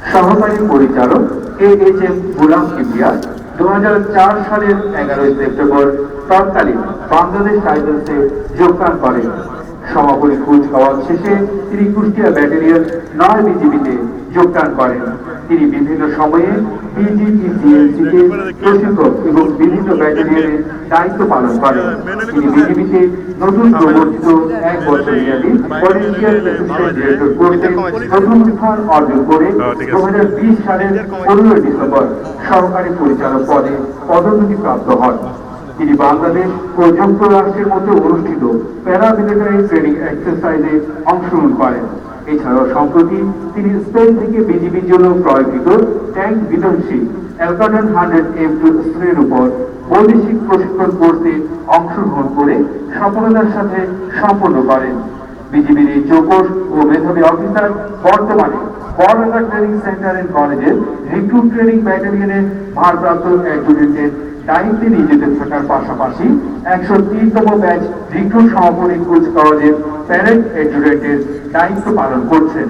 সহকারী পরিচালক A H M Gulam Kibria দু সালের এগারোই সেপ্টেম্বর তৎকালীন বাংলাদেশ টাইটান্সে যোগদান করেন। সমাপনী কুচকাওয়াজ শেষে তিনি কুষ্টিয়া ব্যাটালিয়ন নয় বিজিবিতে যোগদান করেন। তিনি বিভিন্ন সময়ে বিজিবিসিএলসিতে প্রশিক্ষক এবং বিভিন্ন ব্যাটালিয়নে দায়িত্ব পালন করেন। তিনি বিজিবিতে নতুন প্রবর্তিত এক তিনি বাংলাদেশ ও যুক্তরাষ্ট্রের মধ্যে অনুষ্ঠিত প্যারামিলিটারি ট্রেনিং এক্সারসাইজে অংশগ্রহণ করেন এছাড়াও সম্প্রতি তিনি স্পেন থেকে বিজিবির জন্য ক্রয়কৃত ট্যাঙ্ক বিধ্বংসী অ্যালকাটন হান্ড্রেড এম টু স্ত্রীর উপর বৈদেশিক প্রশিক্ষণ কোর্সে অংশগ্রহণ করে সফলতার সাথে সম্পন্ন করেন। বিজিবির এই চৌকস ও মেধাবী অফিসার বর্তমানে বড়াঙ্গা ট্রেনিং সেন্টার এন্ড কলেজের রিক্রুট ট্রেনিং ব্যাটালিয়নের ভারপ্রাপ্ত অ্যাডজুটেন্টের দায়িত্বে নিয়োজিত থাকার পাশাপাশি একশো তিনতম ব্যাচ রিক্রুট সমাপনী কুচকাওয়াজের প্যারেন্ট অ্যাডজুটেন্টের দায়িত্ব পালন করছেন।